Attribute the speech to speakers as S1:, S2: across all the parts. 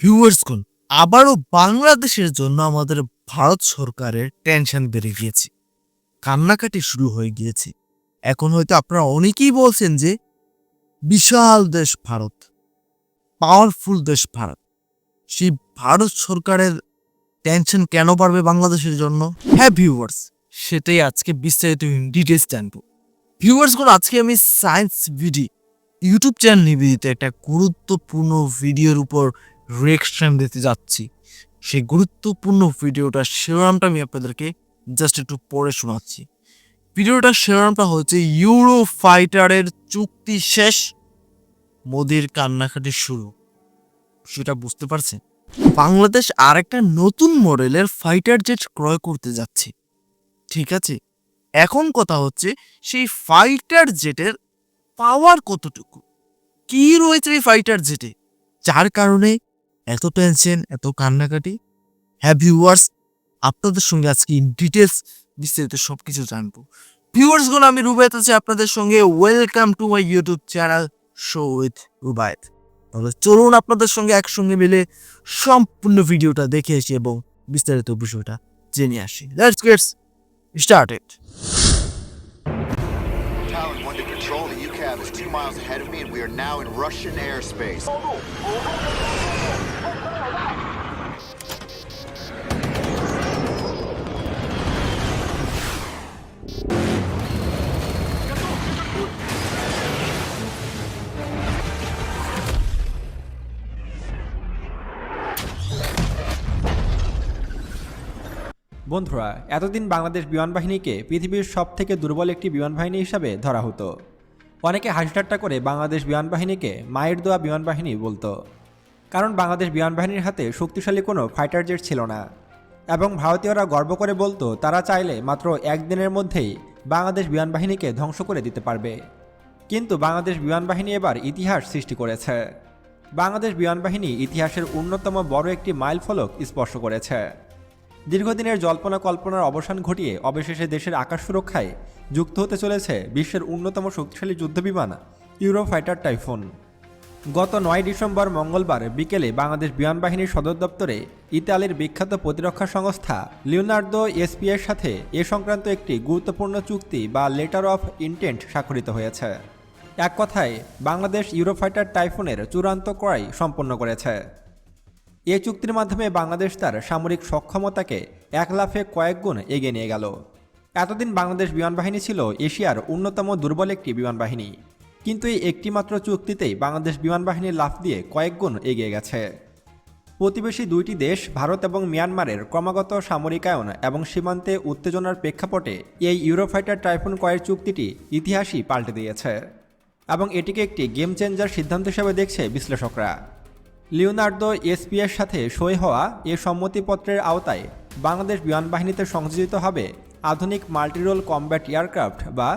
S1: ভিউয়ার্সগণ আবারও বাংলাদেশের জন্য আমাদের ভারত সরকারের টেনশন বেড়ে গিয়েছে। কান্নাকাটি শুরু হয়ে গিয়েছে। এখন হয়তো আপনারা অনেকেই বলছেন যে, বিশাল দেশ ভারত পাওয়ারফুল দেশ ভারত। সেই ভারত সরকারের টেনশন কেন বাড়বে বাংলাদেশের জন্য? হ্যাঁ ভিউয়ার্স সেটাই আজকে বিস্তারিত ডিটেলস জানব। ভিউয়ার্সগুলো আজকে আমি সায়েন্স ভিডি ইউটিউব চ্যানেল নিবেদিত একটা গুরুত্বপূর্ণ ভিডিওর উপর রিয়েকশন দিতে যাচ্ছি। সেই গুরুত্বপূর্ণ ভিডিওটার শিরোনামটা আমি আপনাদেরকে জাস্ট একটু পড়ে শোনাচ্ছি। ভিডিওটার শিরোনামটা হচ্ছে, ইউরো ফাইটারের চুক্তি শেষ, মোদির কান্নাকাটি শুরু। সেটা বুঝতে পারছেন? বাংলাদেশ আর একটা নতুন মডেলের ফাইটার জেট ক্রয় করতে যাচ্ছে। ঠিক আছে? এখন কথা হচ্ছে, সেই ফাইটার জেটের পাওয়ার কতটুকু? কি রয়েছে এই ফাইটার জেটে? যার কারণে এত টেনশন এত কান্নাকাটি হ্যাঁ ভিউয়ার্স আপনাদের সঙ্গে আজকে ইন ডিটেলস বিস্তারিত সব কিছু জানব ভিউয়ার্সগুলো আমি রুবায়ত আছি আপনাদের সঙ্গে welcome to my YouTube channel show with Rubayat তাহলে চলুন আপনাদের সঙ্গে একসঙ্গে মিলে সম্পূর্ণ ভিডিওটা দেখে আসি এবং বিস্তারিত বিষয়টা জেনে আসি let's gets started
S2: Talon 1 to control. The UCAV is two miles ahead of me, and we are now in Russian airspace.
S3: বন্ধুরা, এতদিন বাংলাদেশ বিমান বাহিনীকে পৃথিবীর সব থেকে দুর্বল একটি বিমান বাহিনী হিসাবে ধরা হতো। অনেকে হাসিঠাট্টা করে বাংলাদেশ বিমান বাহিনীকে মায়ের দোয়া বিমান বাহিনী বলতো। কারণ বাংলাদেশ বিমান বাহিনীর হাতে শক্তিশালী কোনো ফাইটার জেট ছিল না। এবং ভারতীয়রা গর্ব করে বলতো, তারা চাইলে মাত্র একদিনের মধ্যেই বাংলাদেশ বিমান বাহিনীকে ধ্বংস করে দিতে পারবে। কিন্তু বাংলাদেশ বিমান বাহিনী এবার ইতিহাস সৃষ্টি করেছে। বাংলাদেশ বিমান বাহিনী ইতিহাসের অন্যতম বড় একটি মাইল ফলক স্পর্শ করেছে। দীর্ঘদিনের জল্পনা কল্পনার অবসান ঘটিয়ে অবশেষে দেশের আকাশ সুরক্ষায় যুক্ত হতে চলেছে বিশ্বের অন্যতম শক্তিশালী যুদ্ধবিমান ইউরো ফাইটার টাইফুন গত নয় ডিসেম্বর মঙ্গলবার বিকেলে বাংলাদেশ বিমান বাহিনীর সদর দপ্তরে ইতালির বিখ্যাত প্রতিরক্ষা সংস্থা লিওনার্দো এসপিএর সাথে এ সংক্রান্ত একটি গুরুত্বপূর্ণ চুক্তি বা লেটার অফ ইন্টেন্ট স্বাক্ষরিত হয়েছে। এক কথায়, বাংলাদেশ ইউরোফাইটার টাইফুনের চূড়ান্ত ক্রয় সম্পন্ন করেছে। এ চুক্তির মাধ্যমে বাংলাদেশ তার সামরিক সক্ষমতাকে এক লাফে কয়েক গুণ এগিয়ে নিয়ে গেল। এতদিন বাংলাদেশ বিমান বাহিনী ছিল এশিয়ার অন্যতম দুর্বল একটি বিমান বাহিনী। কিন্তু এই একটিমাত্র চুক্তিতেই বাংলাদেশ বিমান বাহিনীর লাফ দিয়ে কয়েক গুণ এগিয়ে গেছে। প্রতিবেশী দুইটি দেশ, ভারত এবং মিয়ানমারের ক্রমাগত সামরিকায়ন এবং সীমান্তে উত্তেজনার প্রেক্ষাপটে এই ইউরোফাইটার টাইফুন কয়ের চুক্তিটি ইতিহাসই পাল্টে দিয়েছে এবং এটিকে একটি গেম চেঞ্জার সিদ্ধান্ত হিসেবে দেখছে বিশ্লেষকরা। লিওনার্দো এসপিএর সাথে সই হওয়া এ সম্মতিপত্রের আওতায় বাংলাদেশ বিমান বাহিনীতে সংযোজিত হবে আধুনিক মাল্টিরোল কমব্যাট এয়ারক্রাফট বা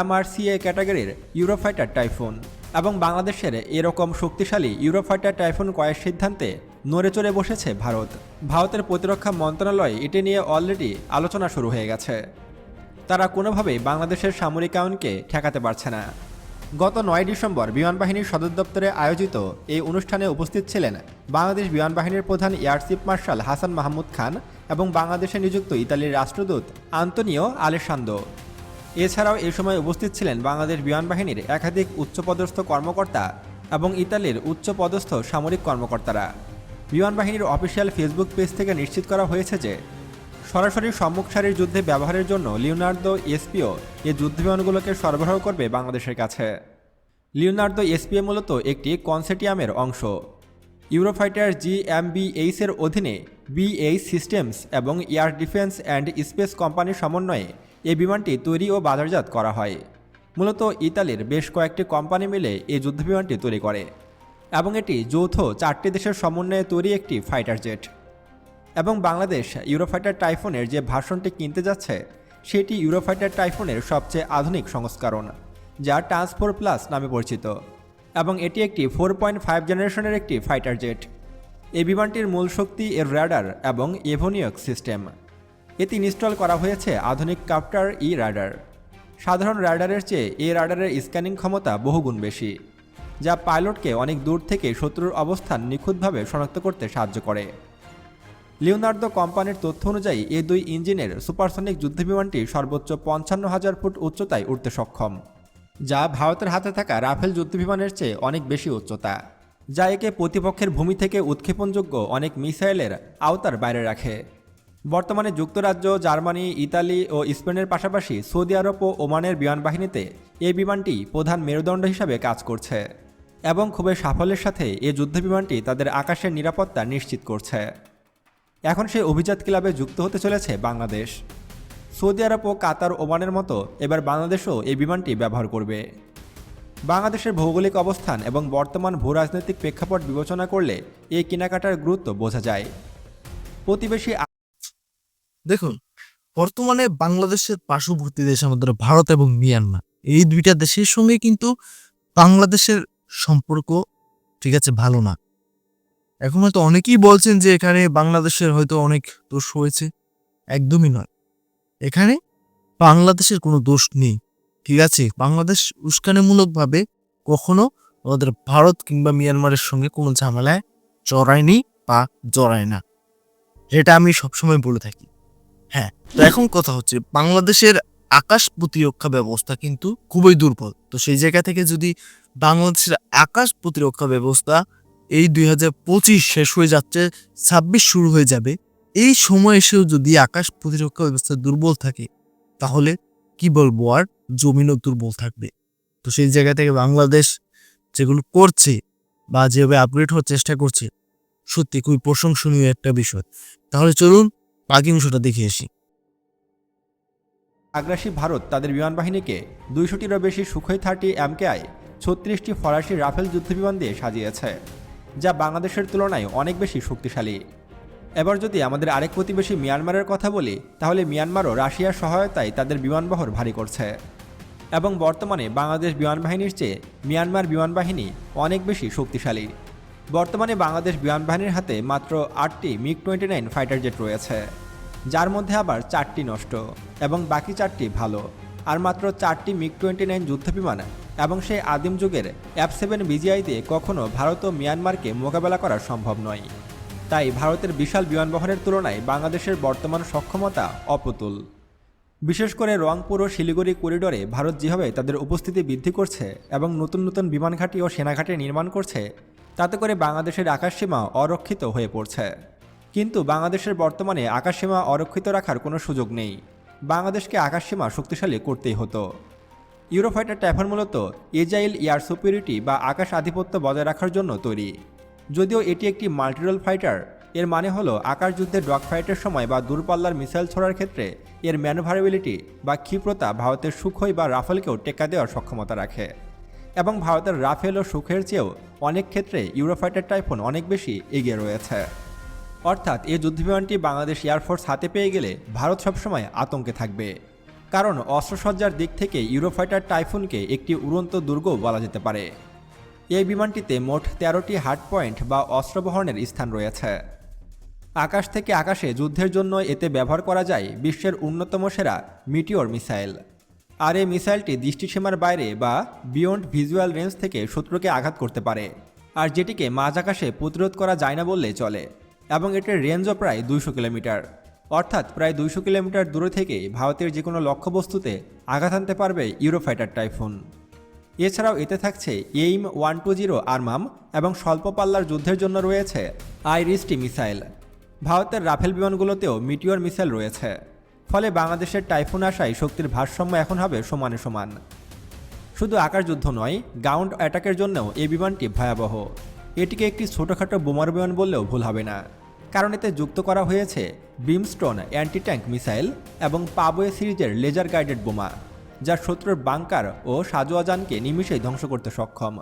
S3: এমআরসিএ ক্যাটাগরির ইউরোফাইটার টাইফুন এবং বাংলাদেশের এরকম শক্তিশালী ইউরোফাইটার টাইফুন কয়েক সিদ্ধান্তে নড়ে চড়ে বসেছে ভারত। ভারতের প্রতিরক্ষা মন্ত্রণালয় এটি নিয়ে অলরেডি আলোচনা শুরু হয়ে গেছে। তারা কোনোভাবেই বাংলাদেশের সামরিক আয়নকে ঠেকাতে পারছে না। গত নয় ডিসেম্বর বিমান বাহিনীর সদর দপ্তরে আয়োজিত এই অনুষ্ঠানে উপস্থিত ছিলেন বাংলাদেশ বিমান বাহিনীর প্রধান air chief marshal Hasan Mahmud Khan এবং বাংলাদেশে নিযুক্ত ইতালির রাষ্ট্রদূত আন্তনিও আলেসান্দো এছাড়াও এ সময় উপস্থিত ছিলেন বাংলাদেশ বিমান বাহিনীর একাধিক উচ্চপদস্থ কর্মকর্তা এবং ইতালির উচ্চপদস্থ সামরিক কর্মকর্তারা। বিমান বাহিনীর অফিসিয়াল ফেসবুক পেজ থেকে নিশ্চিত করা হয়েছে যে সরাসরি সম্মুখ সারির যুদ্ধে ব্যবহারের জন্য লিওনার্দো এসপিও এ যুদ্ধবিমানগুলোকে সরবরাহ করবে বাংলাদেশের কাছে। লিওনার্দো এসপিও মূলত একটি কনসেটিয়ামের অংশ। ইউরোফাইটার জিএমবিএইচ এর অধীনে বিএইচ সিস্টেমস এবং এয়ার ডিফেন্স অ্যান্ড স্পেস কোম্পানির সমন্বয়ে এই বিমানটি তৈরি ও বাজারজাত করা হয়। মূলত ইতালির বেশ কয়েকটি কোম্পানি মিলে এই যুদ্ধবিমানটি তৈরি করে এবং এটি যৌথ চারটি দেশের সমন্বয়ে তৈরি একটি ফাইটার জেট। এবং বাংলাদেশ ইউরোফাইটার টাইফুনের যে ভাষণটি কিনতে যাচ্ছে, সেটি ইউরোফাইটার টাইফুনের সবচেয়ে আধুনিক সংস্করণ, যা ট্রান্সফোর প্লাস নামে পরিচিত, এবং এটি একটি ফোর পয়েন্ট ফাইভ জেনারেশনের একটি ফাইটার জেট। এই বিমানটির মূল শক্তি এর র্যাডার এবং এভোনিয়ক সিস্টেম। এতে ইনস্টল করা হয়েছে আধুনিক কাপ্টার ই রাডার। সাধারণ রাডারের চেয়ে এই রাডারের স্ক্যানিং ক্ষমতা বহুগুণ বেশি, যা পাইলটকে অনেক দূর থেকে শত্রুর অবস্থান নিখুঁতভাবে শনাক্ত করতে সাহায্য করে। লিওনার্দো কোম্পানির তথ্য অনুযায়ী এই দুই ইঞ্জিনের সুপারসনিক যুদ্ধবিমানটি সর্বোচ্চ পঞ্চান্ন হাজার ফুট উচ্চতায় উঠতে সক্ষম, যা ভারতের হাতে থাকা রাফেল যুদ্ধবিমানের চেয়ে অনেক বেশি উচ্চতা, যা একে প্রতিপক্ষের ভূমি থেকে উৎক্ষেপণযোগ্য অনেক মিসাইলের আওতার বাইরে রাখে। বর্তমানে যুক্তরাজ্য, জার্মানি, ইতালি ও স্পেনের পাশাপাশি সৌদি আরব ও ওমানের বিমান বাহিনীতে এই বিমানটি প্রধান মেরুদণ্ড হিসাবে কাজ করছে এবং খুবই সাফল্যের সাথে এই যুদ্ধবিমানটি তাদের আকাশের নিরাপত্তা নিশ্চিত করছে। এখন সেই অভিজাত ক্লাবে যুক্ত হতে চলেছে বাংলাদেশ। সৌদি আরব ও কাতার, ওমানের মতো এবার বাংলাদেশও এই বিমানটি ব্যবহার করবে। বাংলাদেশের ভৌগোলিক অবস্থান এবং বর্তমান ভূ রাজনৈতিক প্রেক্ষাপট বিবেচনা করলে এই কেনাকাটার গুরুত্ব বোঝা যায়। প্রতিবেশী
S1: দেখুন, বর্তমানে বাংলাদেশের পার্শ্ববর্তী দেশ আমাদের ভারত এবং মিয়ানমার। এই দুইটা দেশের সঙ্গে কিন্তু বাংলাদেশের সম্পর্ক ঠিক আছে ভালো না। এখন হয়তো অনেকেই বলছেন যে এখানে বাংলাদেশের হয়তো অনেক দোষ হয়েছে। একদমই নয়। এখানে বাংলাদেশের কোনো দোষ নেই। ঠিক আছে? বাংলাদেশ উস্কানিমূলকভাবে কখনো আমাদের ভারত কিংবা মিয়ানমারের সঙ্গে কোনো ঝামেলায় জড়ায়নি বা জড়ায় না। এটা আমি সবসময় বলে থাকি। হ্যাঁ তো এখন কথা হচ্ছে বাংলাদেশের আকাশ প্রতিরক্ষা ব্যবস্থা কিন্তু খুবই দুর্বল। তো সেই জায়গা থেকে যদি বাংলাদেশের আকাশ প্রতিরক্ষা ব্যবস্থা এই দুই হাজার পঁচিশ শেষ হয়ে যাচ্ছে, ছাব্বিশ শুরু হয়ে যাবে। এই সময় এসেও যদি আকাশ প্রতিরক্ষা ব্যবস্থা দুর্বল থাকে, তাহলে কি বলব আর? জমিনও দুর্বল থাকবে। তো সেই জায়গা থেকে বাংলাদেশ যেগুলো করছে বা যেভাবে আপগ্রেড হওয়ার চেষ্টা করছে, সত্যি খুবই প্রশংসনীয় একটা বিষয়। তাহলে চলুন বাকি অংশটা দেখে আসি।
S3: আগ্রাসী ভারত তাদের বিমান বাহিনীকে দুইশোটিরও বেশি সুখই থার্টি এমকেআই, ছত্রিশটি ফরাসি রাফেল যুদ্ধবিমান দিয়ে সাজিয়েছে। যা বাংলাদেশের তুলনায় অনেক বেশি শক্তিশালী। এবার যদি আমাদের আরেক প্রতিবেশী মিয়ানমারের কথা বলি, তাহলে মিয়ানমারও রাশিয়ার সহায়তায় তাদের বিমানবহর ভারী করছে। এবং বর্তমানে বাংলাদেশ বিমান বাহিনীর চেয়ে মিয়ানমার বিমান বাহিনী অনেক বেশি শক্তিশালী। বর্তমানে বাংলাদেশ বিমান বাহিনীর হাতে মাত্র আটটি MiG twenty nine fighter jet রয়েছে, যার মধ্যে আবার চারটি নষ্ট এবং বাকি চারটি ভালো। আর মাত্র চারটি মিগ টোয়েন্টি নাইন যুদ্ধবিমান এবং সেই আদিম যুগের অ্যাপ সেভেন বিজিআই দিয়ে কখনও ভারত ও মিয়ানমারকে মোকাবেলা করা সম্ভব নয়। তাই ভারতের বিশাল বিমানবহরের তুলনায় বাংলাদেশের বর্তমান সক্ষমতা অপ্রতুল। বিশেষ করে রংপুর ও শিলিগুড়ি করিডোরে ভারত যেভাবে তাদের উপস্থিতি বৃদ্ধি করছে এবং নতুন নতুন বিমান ঘাঁটি ও সেনাঘাঁটি নির্মাণ করছে, তাতে করে বাংলাদেশের আকাশসীমা অরক্ষিত হয়ে পড়ছে। কিন্তু বাংলাদেশের বর্তমানে আকাশসীমা অরক্ষিত রাখার কোনো সুযোগ নেই। বাংলাদেশকে আকাশসীমা শক্তিশালী করতেই হতো। ইউরোফাইটার ট্যাফার মূলত এজাইল এয়ার সুপিরিটি বা আকাশ আধিপত্য বজায় রাখার জন্য তৈরি। যদিও এটি একটি মাল্টিরোল ফাইটার, এর মানে হলো আকাশ যুদ্ধে ডগ ফাইটের সময় বা দূরপাল্লার মিসাইল ছোড়ার ক্ষেত্রে এর ম্যানুভারেবিলিটি বা ক্ষিপ্রতা ভারতের সুখই বা রাফেলকেও টেক্কা দেওয়ার সক্ষমতা রাখে। এবং ভারতের রাফেল ও সুখের চেয়েও অনেক ক্ষেত্রে ইউরোফাইটার টাইফোন অনেক বেশি এগিয়ে রয়েছে। অর্থাৎ এই যুদ্ধবিমানটি বাংলাদেশ এয়ারফোর্স হাতে পেয়ে গেলে ভারত সবসময় আতঙ্কে থাকবে। কারণ অস্ত্রসজ্জার দিক থেকে ইউরোফাইটার টাইফুনকে একটি উড়ন্ত দুর্গ বলা যেতে পারে। এই বিমানটিতে মোট তেরোটি হার্ড পয়েন্ট বা অস্ত্র বহনের স্থান রয়েছে। আকাশ থেকে আকাশে যুদ্ধের জন্য এতে ব্যবহার করা যায় বিশ্বের অন্যতম সেরা মিটিওর মিসাইল। আর এই মিসাইলটি দৃষ্টিসীমার বাইরে বা বিয়ন্ড ভিজুয়াল রেঞ্জ থেকে শত্রুকে আঘাত করতে পারে। আর যেটিকে মাঝ আকাশে প্রতিরোধ করা যায় না বললেই চলে। এবং এটির রেঞ্জও প্রায় দুইশো কিলোমিটার। অর্থাৎ প্রায় দুইশো কিলোমিটার দূরে থেকে ভারতের যে কোনো লক্ষ্যবস্তুতে আঘাত আনতে পারবে ইউরোফাইটার টাইফুন এছাড়াও এতে থাকছে AIM one two zero AMRAAM এবং স্বল্প পাল্লার যুদ্ধের জন্য রয়েছে আইরিসটি মিসাইল ভারতের রাফেল বিমানগুলোতেও মিটিওর মিসাইল রয়েছে। ফলে বাংলাদেশের টাইফুন আসায় শক্তির ভারসাম্য এখন হবে সমানে সমান। শুধু আকাশ যুদ্ধ নয় গ্রাউন্ড অ্যাটাকের জন্যও এই বিমানটি ভয়াবহ। এটিকে একটি ছোটোখাটো বোমার বিমান বললেও ভুল হবে না। কারণ এতে যুক্ত করা হয়েছে বিমস্টোন অ্যান্টি ট্যাঙ্ক মিসাইল এবং পাবোয়ে সিরিজের লেজার গাইডেড বোমা, যা শত্রুর বাংকার ও সাজোয়াজানকে নিমিষেই ধ্বংস করতে সক্ষম।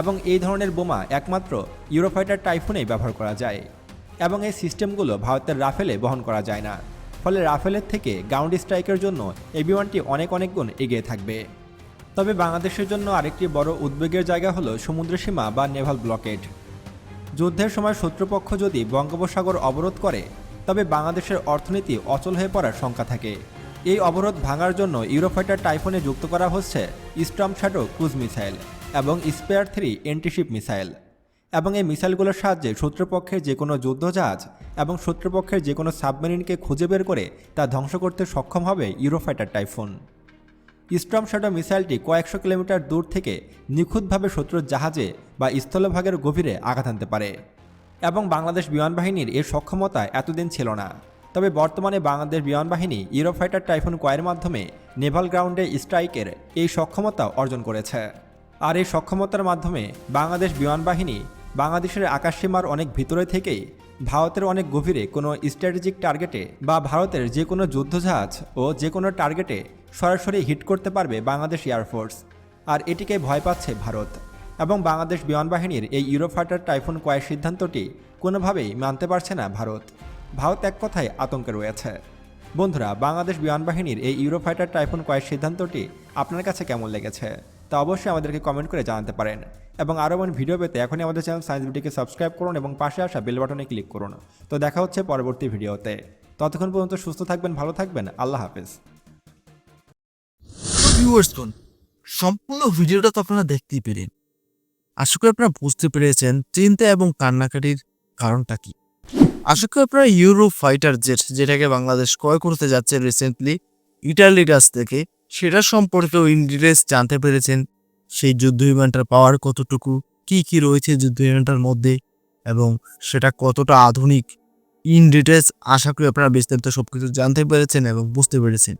S3: এবং এই ধরনের বোমা একমাত্র ইউরোফাইটার টাইফুনেই ব্যবহার করা যায় এবং এই সিস্টেমগুলো ভারতের রাফেলে বহন করা যায় না। ফলে রাফেলের থেকে গ্রাউন্ড স্ট্রাইকের জন্য এই বিমানটি অনেক অনেক গুণ এগিয়ে থাকবে। তবে বাংলাদেশের জন্য আরেকটি বড় উদ্বেগের জায়গা হলো সমুদ্র সীমা বা নেভাল ব্লকেড। যুদ্ধের সময় শত্রুপক্ষ যদি বঙ্গোপসাগর অবরোধ করে, তবে বাংলাদেশের অর্থনীতি অচল হয়ে পড়ার শঙ্কা থাকে। এই অবরোধ ভাঙার জন্য ইউরোফাইটার টাইফুনে যুক্ত করা হচ্ছে স্টম শ্যাডো ক্রুজ মিসাইল এবং স্পেয়ার থ্রি এন্টিশিপ মিসাইল। এবং এই মিসাইলগুলোর সাহায্যে শত্রুপক্ষের যে কোনো যুদ্ধজাহাজ এবং শত্রুপক্ষের যে কোনো সাবমেরিনকে খুঁজে বের করে তা ধ্বংস করতে সক্ষম হবে ইউরোফাইটার টাইফুন। স্ট্রম শ্যাডো মিসাইলটি কয়েকশো কিলোমিটার দূর থেকে নিখুঁতভাবে শত্রুর জাহাজে বা স্থলভাগের গভীরে আঘাত আনতে পারে। এবং বাংলাদেশ বিমান বাহিনীর এর সক্ষমতা এতদিন ছিল না। তবে বর্তমানে বাংলাদেশ বিমান বাহিনী ইউরোফাইটার টাইফুন কয়ের মাধ্যমে নেভাল গ্রাউন্ডে স্ট্রাইকের এই সক্ষমতা অর্জন করেছে। আর এই সক্ষমতার মাধ্যমে বাংলাদেশ বিমান বাহিনী বাংলাদেশের আকাশসীমার অনেক ভিতরে থেকেই ভারতের অনেক গভীরে কোনো স্ট্র্যাটেজিক টার্গেটে বা ভারতের যে কোনো যুদ্ধজাহাজ ও যে কোনো টার্গেটে সরাসরি হিট করতে পারবে বাংলাদেশ এয়ারফোর্স আর এটিকে ভয় পাচ্ছে ভারত এবং বাংলাদেশ বিমান বাহিনীর এই ইউরোফাইটার টাইফুন কয়ের সিদ্ধান্তটি কোনোভাবেই মানতে পারছে না ভারত। ভারত এক কথায় আতঙ্কে রয়েছে। বন্ধুরা, বাংলাদেশ বিমান বাহিনীর এই ইউরোফাইটার টাইফুন কয়ের সিদ্ধান্তটি আপনার কাছে কেমন লেগেছে? তা অবশ্যই আমাদেরকে কমেন্ট করে জানাতে পারেন। এবং আরও এমন ভিডিও পেতে এখনই আমাদের চ্যানেল সায়েন্স ভিডিওকে সাবস্ক্রাইব করুন এবং পাশে আসা বেল বাটনে ক্লিক করুন। তো দেখা হচ্ছে পরবর্তী ভিডিওতে। ততক্ষণ পর্যন্ত সুস্থ থাকবেন, ভালো থাকবেন। আল্লাহ হাফেজ।
S1: সম্পূর্ণ ভিডিওটা তো আপনারা দেখতেই পেলেন। আশা করি আপনারা বুঝতে পেরেছেন চিন্তা এবং কান্নাকাটির কারণটা কি। আশা করি আপনারা ইউরো ফাইটার জেট যেটাকে বাংলাদেশ ক্রয় করতে যাচ্ছে রিসেন্টলি ইটালির কাছ থেকে, সেটা সম্পর্কেও ইন ডিটেলস জানতে পেরেছেন। সেই যুদ্ধ বিমানটার পাওয়ার কতটুকু? কি কি রয়েছে যুদ্ধ বিমানটার মধ্যে? এবং সেটা কতটা আধুনিক? ইন ডিটেলস আশা করি আপনারা বিস্তারিত সবকিছু জানতে পেরেছেন এবং বুঝতে পেরেছেন।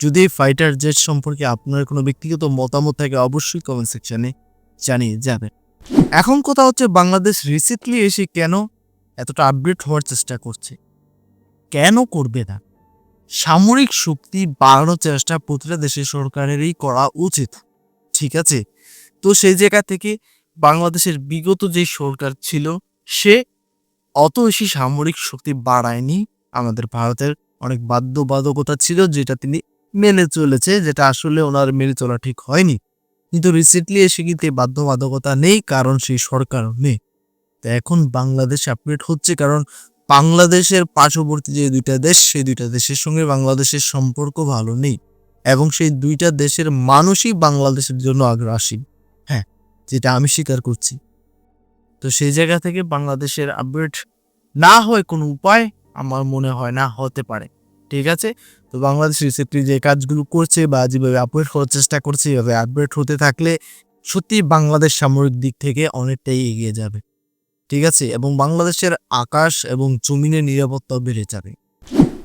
S1: যদি ফাইটার জেট সম্পর্কে আপনার কোনো ব্যক্তিগত মতামত থাকে, অবশ্যই কমেন্ট সেকশনে জানিয়ে যাবেন। এখন কথা হচ্ছে বাংলাদেশ রিসেন্টলি এসে কেন এতটা আপডেট হওয়ার চেষ্টা করছে? কেন করবে না? সামরিক শক্তি বাড়ানোর চেষ্টা প্রতিটা দেশের সরকারেরই করা উচিত। ঠিক আছে? তো সেই জায়গা থেকে বাংলাদেশের বিগত যে সরকার ছিল, সে অত বেশি সামরিক শক্তি বাড়ায়নি। আমাদের ভারতের অনেক বাধ্যবাধকতা ছিল যেটা তিনি মেনে চলেছে, যেটা আসলে ওনার মেনে চলা ঠিক হয়নি। কিন্তু রিসেন্টলি এসে কিন্তু বাধ্যবাধকতা নেই? কারণ সেই সরকার নেই। তো এখন বাংলাদেশ আপডেট হচ্ছে কারণ বাংলাদেশের পার্শ্ববর্তী যে দুইটা দেশ, সেই দুইটা দেশের সঙ্গে বাংলাদেশের সম্পর্ক ভালো নেই। এবং সেই দুইটা দেশের মানুষই বাংলাদেশের জন্য আগ্রাসী। হ্যাঁ যেটা আমি স্বীকার করছি। তো সেই জায়গা থেকে বাংলাদেশের আপডেট না হয় কোনো উপায় আমার মনে হয় না, হতে পারে। ঠিক আছে? তো বাংলাদেশ রিসেন্টলি যে কাজগুলো করছে বা যেভাবে আপডেট হওয়ার চেষ্টা করছে, এভাবে আপডেট হতে থাকলে সত্যি বাংলাদেশ সামরিক দিক থেকে অনেকটাই এগিয়ে যাবে। ঠিক আছে? এবং বাংলাদেশের আকাশ এবং জমিনের নিরাপত্তাও বেড়ে যাবে।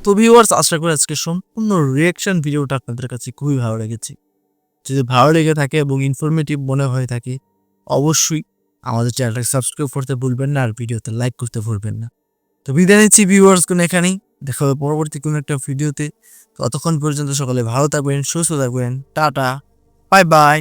S1: তো ভিউয়ার্স আশা করি আজকে সম্পূর্ণ রিয়াকশন ভিডিওটা আপনাদের কাছে খুবই ভালো লেগেছে। যদি ভালো লেগে থাকে এবং ইনফরমেটিভ মনে হয়ে থাকে, অবশ্যই আমাদের চ্যানেলটাকে সাবস্ক্রাইব করতে ভুলবেন না আর ভিডিওতে লাইক করতে ভুলবেন না। তো বিদায় নিচ্ছি ভিউয়ার্স কোন এখানেই। দেখা হবে পরবর্তী কোনো একটা ভিডিওতে। ততক্ষণ পর্যন্ত সকলে ভালো থাকবেন, সুস্থ থাকবেন। Tata bye bye